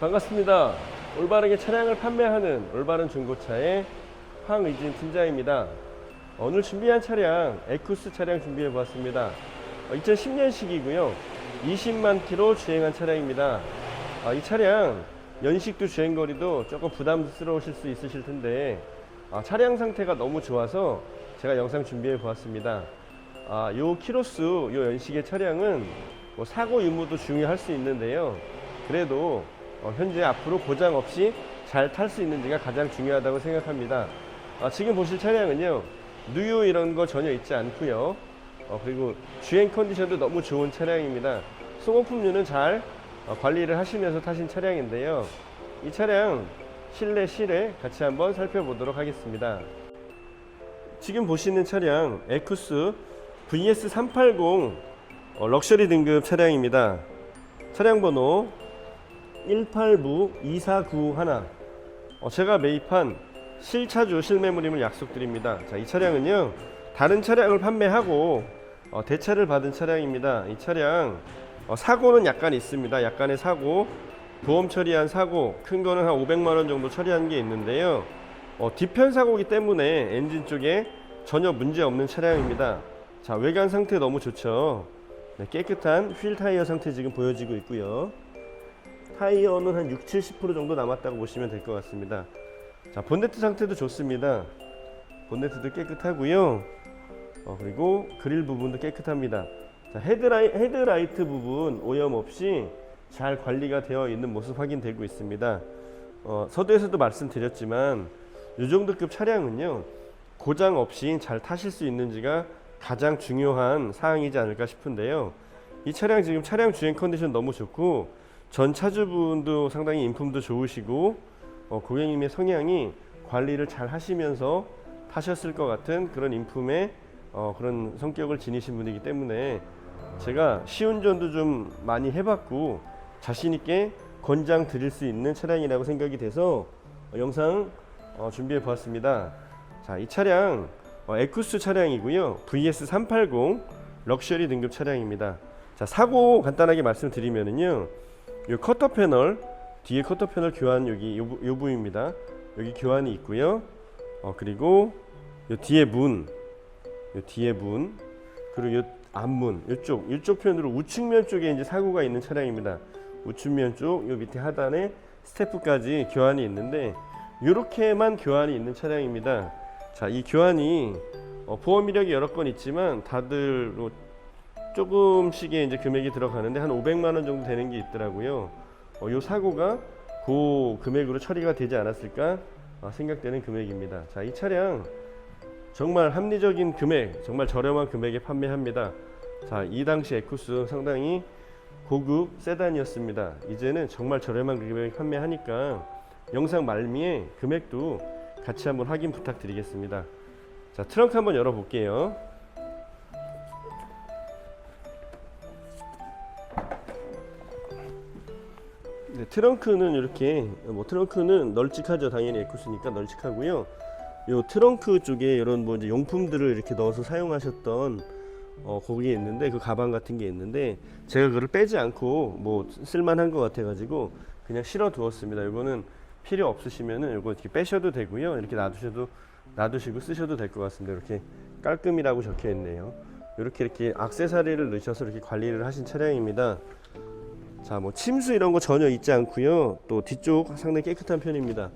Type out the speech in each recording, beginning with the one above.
반갑습니다. 올바르게 차량을 판매하는 올바른 중고차의 황의진 팀장입니다. 오늘 준비한 차량 에쿠스 차량 준비해 보았습니다. 2010년식이고요. 20만 킬로 주행한 차량입니다. 아, 이 차량 연식도 주행거리도 조금 부담스러우실 수 있으실 텐데 아, 차량 상태가 너무 좋아서 제가 영상 준비해 보았습니다. 아, 요 키로수, 요 연식의 차량은 뭐 사고 유무도 중요할 수 있는데요. 그래도 어, 현재 앞으로 고장 없이 잘 탈 수 있는지가 가장 중요하다고 생각합니다. 아, 지금 보실 차량은요, 누유 이런 거 전혀 있지 않고요. 어, 그리고 주행 컨디션도 너무 좋은 차량입니다. 소모품류는 잘 어, 관리를 하시면서 타신 차량인데요. 이 차량 실내 실외 같이 한번 살펴보도록 하겠습니다. 지금 보시는 차량 에쿠스 VS380 어, 럭셔리 등급 차량입니다. 차량 번호 18부2491 어, 제가 매입한 실차주 실매물임을 약속드립니다. 자, 이 차량은요 다른 차량을 판매하고 어, 대차를 받은 차량입니다. 이 차량 어, 사고는 약간 있습니다. 약간의 사고 보험 처리한 사고 큰 거는 한 500만 원 정도 처리한 게 있는데요. 어, 뒤편 사고기 때문에 엔진 쪽에 전혀 문제 없는 차량입니다. 자 외관 상태 너무 좋죠. 네, 깨끗한 휠 타이어 상태 지금 보여지고 있고요. 타이어는 한 6, 70% 정도 남았다고 보시면 될 것 같습니다. 자, 본네트 상태도 좋습니다. 본네트도 깨끗하고요. 어, 그리고 그릴 부분도 깨끗합니다. 자, 헤드라이, 헤드라이트 부분 오염 없이 잘 관리가 되어 있는 모습 확인되고 있습니다. 어, 서두에서도 말씀드렸지만 이 정도급 차량은요 고장 없이 잘 타실 수 있는지가 가장 중요한 사항이지 않을까 싶은데요. 이 차량 지금 차량 주행 컨디션 너무 좋고 전 차주분도 상당히 인품도 좋으시고 어, 고객님의 성향이 관리를 잘 하시면서 타셨을 것 같은 그런 인품의 어, 그런 성격을 지니신 분이기 때문에 제가 시운전도 좀 많이 해봤고 자신 있게 권장 드릴 수 있는 차량이라고 생각이 돼서 어, 영상 어, 준비해 보았습니다. 자, 이 차량 어, 에쿠스 차량이고요. VS380 럭셔리 등급 차량입니다. 자, 사고 간단하게 말씀드리면은요. 이 커터 패널 뒤에 커터 패널 교환 여기 요, 부- 요 부위입니다. 여기 교환이 있고요. 어, 그리고 요 뒤에 문, 요 뒤에 문, 그리고 요 앞문, 요쪽, 요쪽 편으로 우측면 쪽에 이제 사고가 있는 차량입니다. 우측면 쪽, 요 밑에 하단에 스태프까지 교환이 있는데 이렇게만 교환이 있는 차량입니다. 자, 이 교환이 어, 보험 이력이 여러 건 있지만 다들 뭐 조금씩의 이제 금액이 들어가는데 한 500만 원 정도 되는 게 있더라고요. 어, 요 사고가 그 금액으로 처리가 되지 않았을까 어, 생각되는 금액입니다. 자, 이 차량 정말 합리적인 금액, 정말 저렴한 금액에 판매합니다. 자, 이 당시 에쿠스 상당히 고급 세단이었습니다. 이제는 정말 저렴한 금액에 판매하니까 영상 말미에 금액도 같이 한번 확인 부탁드리겠습니다. 자, 트렁크 한번 열어볼게요. 네, 트렁크는 이렇게 뭐 트렁크는 널찍하죠 당연히 에쿠스니까 널찍하고요. 요 트렁크 쪽에 이런 뭐 이제 용품들을 이렇게 넣어서 사용하셨던 어 거기에 있는데 그 가방 같은 게 있는데 제가 그걸 빼지 않고 뭐 쓸만한 것 같아 가지고 그냥 실어 두었습니다. 이거는 필요 없으시면은 이거 이렇게 빼셔도 되고요. 이렇게 놔두셔도 놔두시고 쓰셔도 될 것 같습니다. 이렇게 깔끔이라고 적혀 있네요. 이렇게 이렇게 악세사리를 넣으셔서 이렇게 관리를 하신 차량입니다. 자, 뭐 침수 이런 거 전혀 있지 않고요. 또 뒤쪽 상당히 깨끗한 편입니다.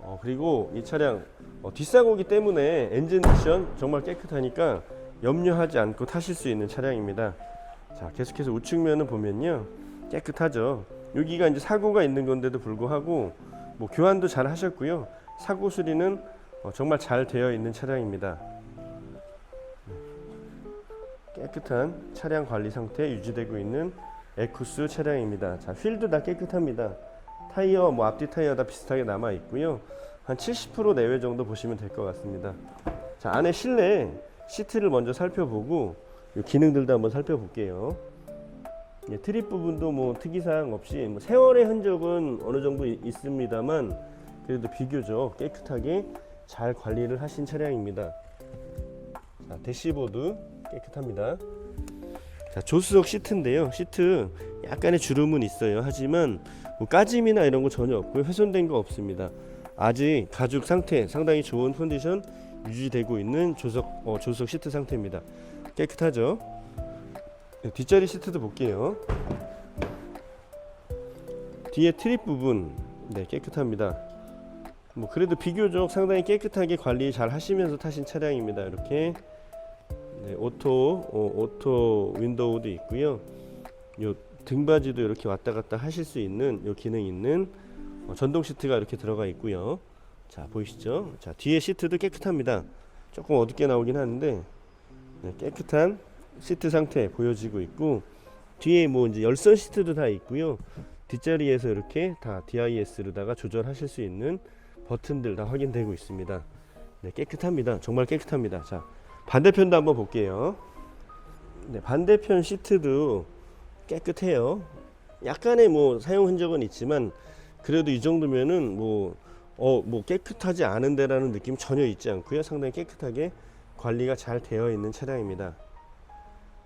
어, 그리고 이 차량 어, 뒷사고기 때문에 엔진 미션 정말 깨끗하니까 염려하지 않고 타실 수 있는 차량입니다. 자, 계속해서 우측면을 보면요. 깨끗하죠. 여기가 이제 사고가 있는 건데도 불구하고 뭐 교환도 잘 하셨고요. 사고 수리는 어, 정말 잘 되어 있는 차량입니다. 깨끗한 차량 관리 상태 유지되고 있는 에쿠스 차량입니다. 자, 휠도 다 깨끗합니다. 타이어, 뭐 앞뒤 타이어 다 비슷하게 남아 있고요. 한 70% 내외 정도 보시면 될 것 같습니다. 자, 안에 실내 시트를 먼저 살펴보고 요 기능들도 한번 살펴볼게요. 예, 트립 부분도 뭐 특이사항 없이 뭐 세월의 흔적은 어느 정도 이- 있습니다만 그래도 비교적 깨끗하게 잘 관리를 하신 차량입니다. 자, 대시보드 깨끗합니다. 자, 조수석 시트인데요. 시트 약간의 주름은 있어요. 하지만 뭐 까짐이나 이런 거 전혀 없고요. 훼손된 거 없습니다. 아직 가죽 상태 상당히 좋은 컨디션 유지되고 있는 조석 어, 조수석 시트 상태입니다. 깨끗하죠? 네, 뒷자리 시트도 볼게요. 뒤에 트립 부분 네 깨끗합니다. 뭐 그래도 비교적 상당히 깨끗하게 관리 잘 하시면서 타신 차량입니다. 이렇게 네, 오토 어, 오토 윈도우도 있고요. 요 등받이도 이렇게 왔다 갔다 하실 수 있는 요 기능 있는 어, 전동 시트가 이렇게 들어가 있고요. 자 보이시죠? 자 뒤에 시트도 깨끗합니다. 조금 어둡게 나오긴 하는데 네, 깨끗한 시트 상태 보여지고 있고 뒤에 뭐 이제 열선 시트도 다 있고요. 뒷자리에서 이렇게 다 DIS로다가 조절하실 수 있는 버튼들 다 확인되고 있습니다. 네, 깨끗합니다. 정말 깨끗합니다. 자, 반대편도 한번 볼게요. 네, 반대편 시트도 깨끗해요. 약간의 뭐 사용 흔적은 있지만 그래도 이 정도면은 뭐 어, 뭐 깨끗하지 않은데라는 느낌 전혀 있지 않고요. 상당히 깨끗하게 관리가 잘 되어 있는 차량입니다.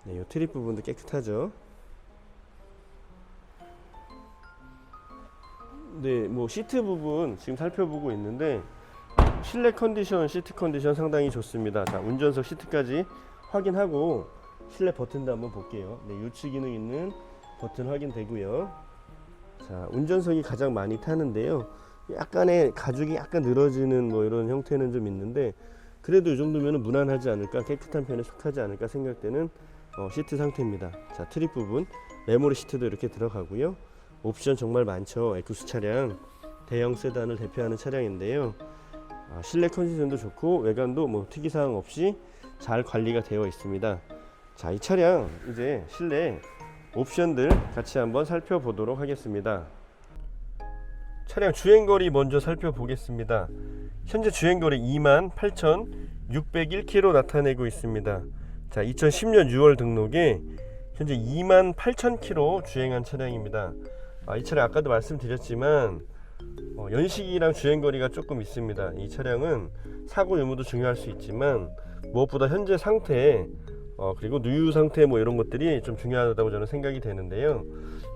네, 이 트립 부분도 깨끗하죠. 네, 뭐 시트 부분 지금 살펴보고 있는데 실내 컨디션, 시트 컨디션 상당히 좋습니다. 자, 운전석 시트까지 확인하고 실내 버튼도 한번 볼게요. 네, 요치 기능 있는 버튼 확인되고요. 자, 운전석이 가장 많이 타는데요. 약간의 가죽이 약간 늘어지는 뭐 이런 형태는 좀 있는데 그래도 이 정도면 무난하지 않을까 깨끗한 편에 속하지 않을까 생각되는 어, 시트 상태입니다. 자, 트립 부분 메모리 시트도 이렇게 들어가고요. 옵션 정말 많죠. 에쿠스 차량 대형 세단을 대표하는 차량인데요. 아, 실내 컨디션도 좋고 외관도 뭐 특이사항 없이 잘 관리가 되어 있습니다. 자, 이 차량 이제 실내 옵션들 같이 한번 살펴보도록 하겠습니다. 차량 주행거리 먼저 살펴보겠습니다. 현재 주행거리 28,601km 나타내고 있습니다. 자, 2010년 6월 등록에 현재 28,000km 주행한 차량입니다. 아, 이 차량 아까도 말씀드렸지만 어, 연식이랑 주행거리가 조금 있습니다. 이 차량은 사고 유무도 중요할 수 있지만 무엇보다 현재 상태 어, 그리고 누유 상태 뭐 이런 것들이 좀 중요하다고 저는 생각이 되는데요.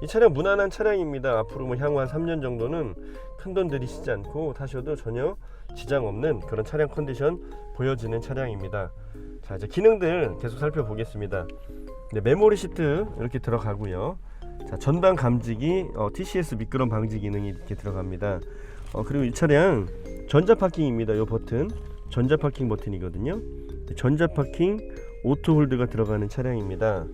이 차량 무난한 차량입니다. 앞으로 뭐 향후 한 3년 정도는 큰 돈 들이시지 않고 타셔도 전혀 지장 없는 그런 차량 컨디션 보여지는 차량입니다. 자 이제 기능들 계속 살펴보겠습니다. 네, 메모리 시트 이렇게 들어가고요. 자 전방 감지기 어, TCS 미끄럼 방지 기능이 이렇게 들어갑니다. 어, 그리고 이 차량 전자 파킹입니다. 이 버튼 전자 파킹 버튼이거든요. 네, 전자 파킹 오토 홀드가 들어가는 차량입니다.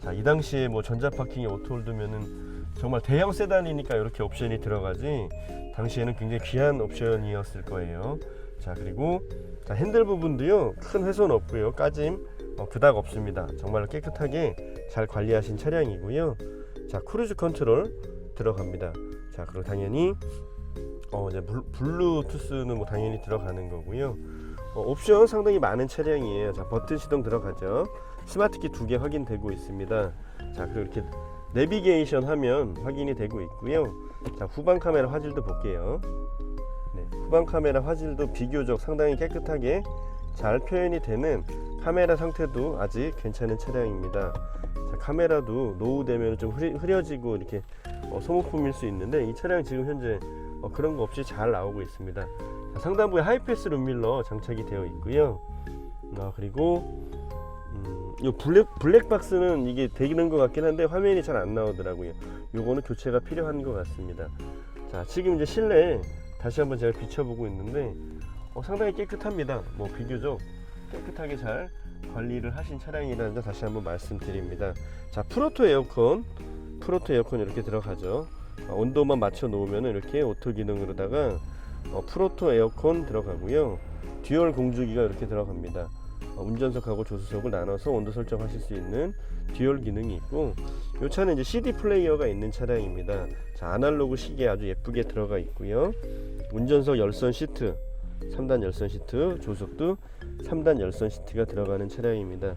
자, 이 당시에 뭐 전자 파킹에 오토 홀드면은 정말 대형 세단이니까 이렇게 옵션이 들어가지 당시에는 굉장히 귀한 옵션이었을 거예요. 자, 그리고 자, 핸들 부분도요. 큰 훼손 없고요. 까짐 어, 그닥 없습니다. 정말 깨끗하게 잘 관리하신 차량이고요. 자, 크루즈 컨트롤 들어갑니다. 자, 그리고 당연히 어, 이제 블, 블루투스는 뭐 당연히 들어가는 거고요. 어, 옵션 상당히 많은 차량이에요. 자, 버튼 시동 들어가죠. 스마트키 두 개 확인되고 있습니다. 자, 그리고 이렇게 내비게이션 화면 확인이 되고 있고요. 자, 후방 카메라 화질도 볼게요. 네, 후방 카메라 화질도 비교적 상당히 깨끗하게 잘 표현이 되는 카메라 상태도 아직 괜찮은 차량입니다. 자, 카메라도 노후되면 좀 흐리, 흐려 지고 이렇게 어, 소모품일 수 있는데 이 차량 지금 현재 어, 그런 거 없이 잘 나오고 있습니다. 자, 상단부에 하이패스 룸밀러 장착이 되어 있고요. 아, 그리고 음, 요 블랙 블랙 박스는 이게 되는 것 같긴 한데 화면이 잘 안 나오더라고요. 요거는 교체가 필요한 것 같습니다. 자, 지금 이제 실내 다시 한번 제가 비춰보고 있는데 어, 상당히 깨끗합니다. 뭐 비교적 깨끗하게 잘 관리를 하신 차량이라는 점 다시 한번 말씀드립니다. 자, 프로토 에어컨, 프로토 에어컨 이렇게 들어가죠. 어, 온도만 맞춰 놓으면 이렇게 오토 기능으로다가 어, 프로토 에어컨 들어가고요. 듀얼 공조기가 이렇게 들어갑니다. 어, 운전석하고 조수석을 나눠서 온도 설정하실 수 있는 듀얼 기능이 있고 이 차는 이제 CD 플레이어가 있는 차량입니다. 자, 아날로그 시계 아주 예쁘게 들어가 있고요. 운전석 열선 시트, 3단 열선 시트, 조석도 3단 열선 시트가 들어가는 차량입니다.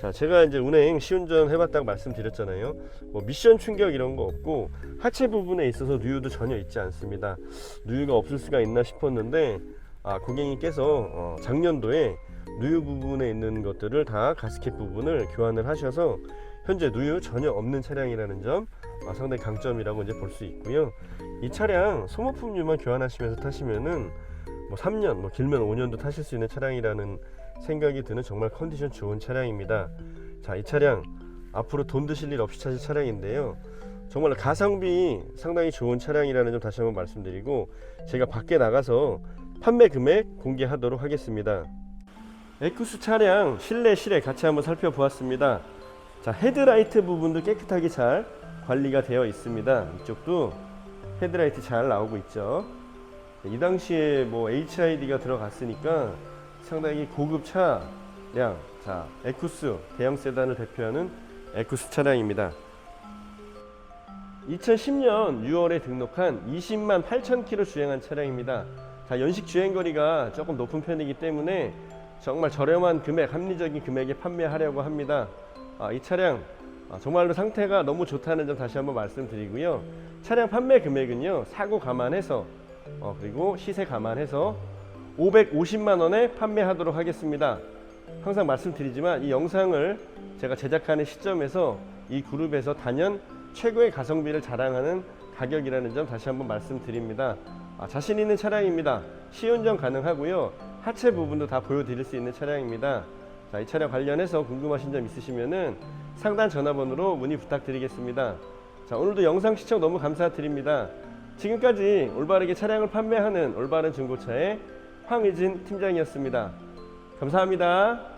자, 제가 이제 운행 시운전 해봤다고 말씀드렸잖아요. 뭐 미션 충격 이런 거 없고 하체 부분에 있어서 누유도 전혀 있지 않습니다. 누유가 없을 수가 있나 싶었는데 아, 고객님께서 어, 작년도에 누유 부분에 있는 것들을 다 가스켓 부분을 교환을 하셔서 현재 누유 전혀 없는 차량이라는 점 아, 상당히 강점이라고 이제 볼 수 있고요. 이 차량 소모품류만 교환하시면서 타시면은 뭐 3년, 뭐 길면 5년도 타실 수 있는 차량이라는 생각이 드는 정말 컨디션 좋은 차량입니다. 자, 이 차량 앞으로 돈 드실 일 없이 타실 차량인데요. 정말 가성비 상당히 좋은 차량이라는 점 다시 한번 말씀드리고 제가 밖에 나가서 판매 금액 공개하도록 하겠습니다. 에쿠스 차량 실내 실외 같이 한번 살펴보았습니다. 자 헤드라이트 부분도 깨끗하게 잘 관리가 되어 있습니다. 이쪽도 헤드라이트 잘 나오고 있죠. 이 당시에 뭐 HID가 들어갔으니까 상당히 고급 차량. 자 에쿠스 대형 세단을 대표하는 에쿠스 차량입니다. 2010년 6월에 등록한 20만 8천 킬로 주행한 차량입니다. 자, 연식 주행 거리가 조금 높은 편이기 때문에 정말 저렴한 금액, 합리적인 금액에 판매하려고 합니다. 아, 이 차량 아, 정말로 상태가 너무 좋다는 점 다시 한번 말씀드리고요. 차량 판매 금액은요 사고 감안해서 어, 그리고 시세 감안해서 550만 원에 판매하도록 하겠습니다. 항상 말씀드리지만 이 영상을 제가 제작하는 시점에서 이 그룹에서 단연 최고의 가성비를 자랑하는 가격이라는 점 다시 한번 말씀드립니다. 아, 자신 있는 차량입니다. 시운전 가능하고요. 하체 부분도 다 보여드릴 수 있는 차량입니다. 자, 이 차량 관련해서 궁금하신 점 있으시면은 상단 전화번호로 문의 부탁드리겠습니다. 자, 오늘도 영상 시청 너무 감사드립니다. 지금까지 올바르게 차량을 판매하는 올바른 중고차의 황의진 팀장이었습니다. 감사합니다.